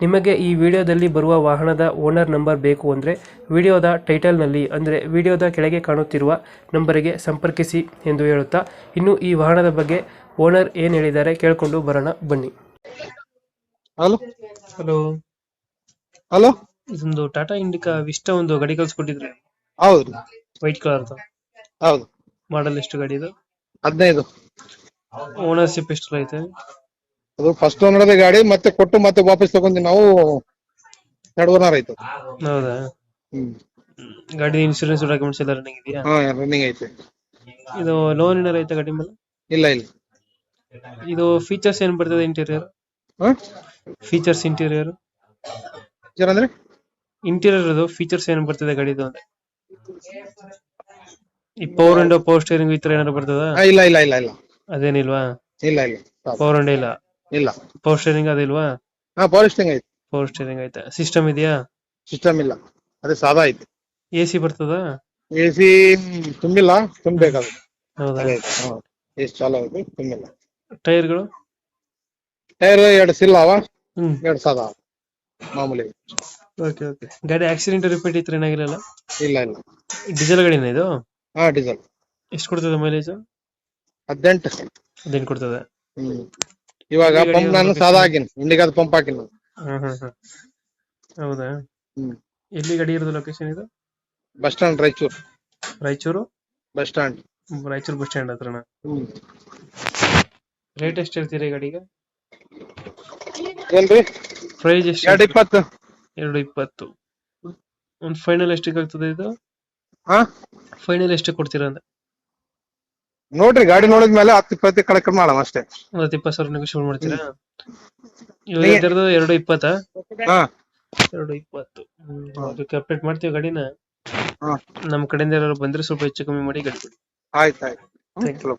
ನಿಮಗೆ ಈ ವಿಡಿಯೋದಲ್ಲಿ ಬರುವ ವಾಹನದ ಓನರ್ ನಂಬರ್ ಬೇಕು ಅಂದರೆ ವಿಡಿಯೋದ ಟೈಟಲ್ನಲ್ಲಿ ಅಂದರೆ ವಿಡಿಯೋದ ಕೆಳಗೆ ಕಾಣುತ್ತಿರುವ ನಂಬರಿಗೆ ಸಂಪರ್ಕಿಸಿ ಎಂದು ಹೇಳುತ್ತಾ ಇನ್ನು ಈ ವಾಹನದ ಬಗ್ಗೆ ಓನರ್ ಏನು ಹೇಳಿದ್ದಾರೆ ಕೇಳಿಕೊಂಡು ಬರೋಣ ಬನ್ನಿ. ಹಲೋ? ಹಲೋ? ಹಲೋ? ಇದೊಂದು ಟಾಟಾ ಇಂಡಿಕಾ ವಿಷ್ಟ ಒಂದು ಗಾಡಿ ಕಳ್ಸಿಕೊಟ್ಟಿದ್ರೆ? ಹೌದು. ವೈಟ್ ಕಲರ್ ಹೌದು. ಮಾಡಲ್ ಎಷ್ಟು ಗಾಡಿ ಇದು? ಹದಿನೈದು. ಓನರ್ಶಿಪ್ ಎಷ್ಟು ಐತೆ ಅದು ಫಸ್ಟ್ ಓನರ್ದ ಗಾಡಿ ಮತ್ತೆ ಕೊಟ್ಟು ಮತ್ತೆ ವಾಪಸ್ ತಗೊಂಡು ನಾವು ಎರಡು ಓನರ್ ಆಯ್ತು. ಹೌದಾ? ಹ್ಮ್. ಗಾಡಿ ಇನ್ಶೂರೆನ್ಸ್ ಡಾಕ್ಯುಮೆಂಟ್ಸ್ ಎಲ್ಲ ರನ್ನಿಂಗ್ ಇದೆಯಾ? ಹಾ ರನ್ನಿಂಗ್ ಐತೆ. ಇದು ಲೋನ್ ಏನಾರ ಐತೆ ಗಾಡಿ ಮೇಲೆ? ಇಲ್ಲ ಇಲ್ಲ. ಇದು ಫೀಚರ್ಸ್ ಏನ್ ಬರ್ತದೆ ಇಂಟೀರಿಯರ್ ಹಾ? ಫೀಚರ್ಸ್ ಇಂಟೀರಿಯರ್ ಏನಂದ್ರೆ ಅಂದ್ರೆ? ಇಂಟೀರಿಯರ್ ಅದು ಫೀಚರ್ಸ್ ಏನ್ ಬರ್ತದೆ ಗಾಡಿದು ಅಂದ್ರೆ ಈ ಪವರ್ ವಿಂಡೋ ಪವರ್ ಸ್ಟೇರಿಂಗ್ ಈ ತರ ಏನಾರು ಬರ್ತದ? ಹಾ, ಇಲ್ಲ ಇಲ್ಲ ಇಲ್ಲ ಇಲ್ಲ. ಅದೇನಿಲ್ವಾ? ಇಲ್ಲ ಇಲ್ಲ. ಪವರ್ ವಿಂಡೋ ಇಲ್ಲ. ಇಲ್ಲ. ಪವರ್ ಸ್ಟೇರಿಂಗ್ ಅದಿಲ್ವಾ? ಹಾ ಪಾಲಿಸ್ಟಿಂಗ್ ಐತೆ ಪವರ್ ಸ್ಟೇರಿಂಗ್ ಐತೆ ಸಿಸ್ಟಮ್ ಇದೆಯಾ? ಸಿಸ್ಟಮ್ ಇಲ್ಲ. ಅದೇ ಸಾದಾ ಐತೆ ಎಸಿ ಸಿ ಬರ್ತದ? ಎ ಸಿ ತುಂಬಿಲ್ಲ ತುಂಬಬೇಕಾದ ಹೌದಾ? ಎಷ್ಟು ಚಾಲು ಐತಿ ತುಂಬಿಲ್ಲ. ಟೈರ್ಗಳು? ಟೈರ್ ಎರಡು ಸಿಲ್ಲ ಅವ. ಎರಡು ಸಾದಾ ಮಾಮೂಲಿ. ಓಕೆ ಓಕೆ ಗಾಡಿ ಆಕ್ಸಿಡೆಂಟ್ ರಿಪೇಟ್ ಇತ್ತು ಏನಾಗಿರಲ್ಲ ಇಲ್ಲ ಇಲ್ಲ. ಡೀಸೆಲ್ ಗಾಡಿನ ಇದು? ಹಾ ಡೀಸೆಲ್ ಎಷ್ಟು ಕೊಡ್ತದೆ ಮೈಲೇಜ್ ಹದಿನೆಂಟು. ಅದೇನ್ ಕೊಡ್ತದೆ. ಇವಾಗ ಪಂಪ್ ನಾನು ಸಾದಾ ಹಾಕಿನಿ ಇಂಡಿಗಾದ ಪಂಪ್ ಹಾಕಿನಿ ನಾನು. ಹ್ಮ್ ಹ್ಮ್ ಹೌದಾ? ಹ್ಮ್. ಎಲ್ಲಿ ಗಡಿ ಇರೋದು ಲೊಕೇಶನ್ ಇದು? Bus stand Raichur. Raichur? Bus stand Raichur bus stand ಹತ್ರನ? ಹ್ಮ್. ರೇಟ್ ಎಷ್ಟು ಹೇಳ್ತೀರಿ ಗಾಡಿಗೆ? ಏನ್ರಿ? ಪ್ರೈಸ್ ಎಷ್ಟು ಎರಡು ಇಪ್ಪತ್ತು ಎರಡು ಇಪ್ಪತ್ತು. ಒಂದು ಫೈನಲ್ ಎಷ್ಟಕ್ಕೆ ಆಗ್ತದೆ ಇದು? ಹಾ ಫೈನಲ್ ಎಷ್ಟು ಕೊಡ್ತೀರಾ ಅಂತ? ನೋಡ್ರಿ ಗಾಡಿ ನೋಡಿದ್ಮೇಲೆ ಹತ್ತು ಇಪ್ಪತ್ತು ಕಡೆ ಕಡಿಮೆ ಮಾಡಮ್ ಅಷ್ಟೇ. ಒಂದು ಹತ್ತು ಇಪ್ಪತ್ತು ಸಾವಿರ ನೆಗೋಷಿಯೇಟ್ ಮಾಡ್ತೀರಾ? ಇವಾಗ ನೀ- ಎರಡು ಇಪ್ಪತ್ತಾ? ಹಾ. ಎರಡು ಇಪ್ಪತ್ತು. ಹ್ಮ್, ಅದಕ್ಕೆ ಅಪ್ಡೇಟ್ ಮಾಡ್ತೀವಿ ಗಾಡಿನ. ಹಾ. ನಮ್ಮ ಕಡೆಯಿಂದ ಯಾರು ಬಂದ್ರೆ ಸ್ವಲ್ಪ ಹೆಚ್ಚು ಕಮ್ಮಿ ಮಾಡಿ ಗಾಡಿ ಕೊಡಿ ಆಯ್ತು. ಆಯ್ತು ಯು you. ಚಲೋ